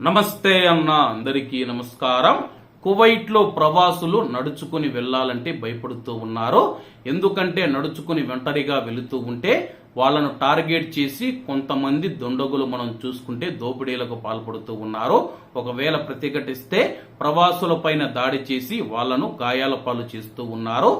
నమస్తే అన్న అందరికీ నమస్కారం. కువైట్లో ప్రవాసులు నడుచుకుని వెళ్ళాలంటే భయపడుతూ ఉన్నారు. ఎందుకంటే నడుచుకుని ఒంటరిగా వెళుతూ ఉంటే వాళ్ళను టార్గెట్ చేసి కొంతమంది దొండగులు మనం చూసుకుంటే దోపిడీలకు పాల్పడుతూ ఉన్నారు. ఒకవేళ ప్రతిఘటిస్తే ప్రవాసులపైన దాడి చేసి వాళ్ళను గాయాల పాలు చేస్తూ ఉన్నారు.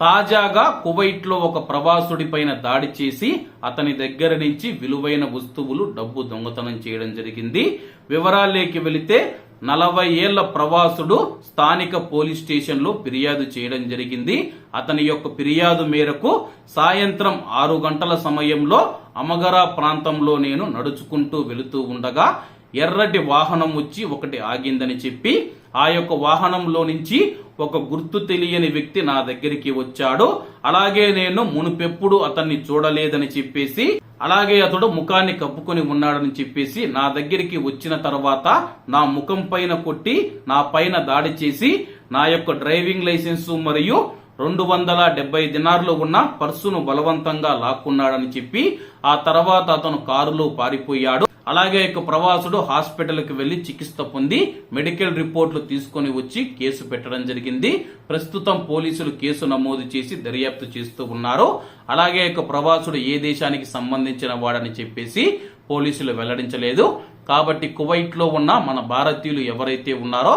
తాజాగా కువైట్లో ఒక ప్రవాసుడి పైన దాడి చేసి అతని దగ్గర నుంచి విలువైన వస్తువులు డబ్బు దొంగతనం చేయడం జరిగింది. వివరాలేకి వెళితే నలభై ఏళ్ళ ప్రవాసుడు స్థానిక పోలీస్ స్టేషన్లో ఫిర్యాదు చేయడం జరిగింది. అతని యొక్క ఫిర్యాదు మేరకు సాయంత్రం ఆరు గంటల సమయంలో అమగరా ప్రాంతంలో నేను నడుచుకుంటూ వెళుతూ ఉండగా ఎర్రటి వాహనం వచ్చి ఒకటి ఆగిందని చెప్పి ఆ యొక్క వాహనంలో నుంచి ఒక గుర్తు తెలియని వ్యక్తి నా దగ్గరికి వచ్చాడు. అలాగే నేను మునుపెప్పుడు అతన్ని చూడలేదని చెప్పేసి అలాగే అతడు ముఖాన్ని కప్పుకొని ఉన్నాడని చెప్పేసి నా దగ్గరికి వచ్చిన తర్వాత నా ముఖం పైన కొట్టి నా పైన దాడి చేసి నా యొక్క డ్రైవింగ్ లైసెన్సు మరియు రెండు వందల డెబ్బై దినార్లు ఉన్న పర్సును బలవంతంగా లాక్కున్నాడని చెప్పి ఆ తర్వాత అతను కారులో పారిపోయాడు. అలాగే ఇక ప్రవాసుడు హాస్పిటల్కి వెళ్ళి చికిత్స పొంది మెడికల్ రిపోర్ట్లు తీసుకొని వచ్చి కేసు పెట్టడం జరిగింది. ప్రస్తుతం పోలీసులు కేసు నమోదు చేసి దర్యాప్తు చేస్తూ ఉన్నారు. అలాగే ఇక ప్రవాసుడు ఏ దేశానికి సంబంధించిన వాడని చెప్పేసి పోలీసులు వెల్లడించలేదు. కాబట్టి కువైట్లో ఉన్న మన భారతీయులు ఎవరైతే ఉన్నారో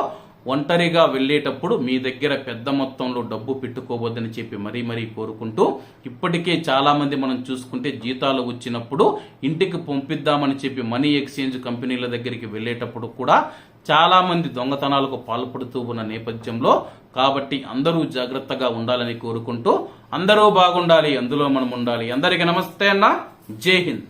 ఒంటరిగా వెళ్ళేటప్పుడు మీ దగ్గర పెద్ద మొత్తంలో డబ్బు పెట్టుకోవద్దని చెప్పి మరీ మరీ కోరుకుంటూ ఇప్పటికే చాలామంది మనం చూసుకుంటే జీతాలు వచ్చినప్పుడు ఇంటికి పంపిద్దామని చెప్పి మనీ ఎక్స్చేంజ్ కంపెనీల దగ్గరికి వెళ్ళేటప్పుడు కూడా చాలామంది దొంగతనాలకు పాల్పడుతూ ఉన్న నేపథ్యంలో కాబట్టి అందరూ జాగ్రత్తగా ఉండాలని కోరుకుంటూ అందరూ బాగుండాలి అందులో మనం ఉండాలి. అందరికీ నమస్తే అన్న. జై హింద్.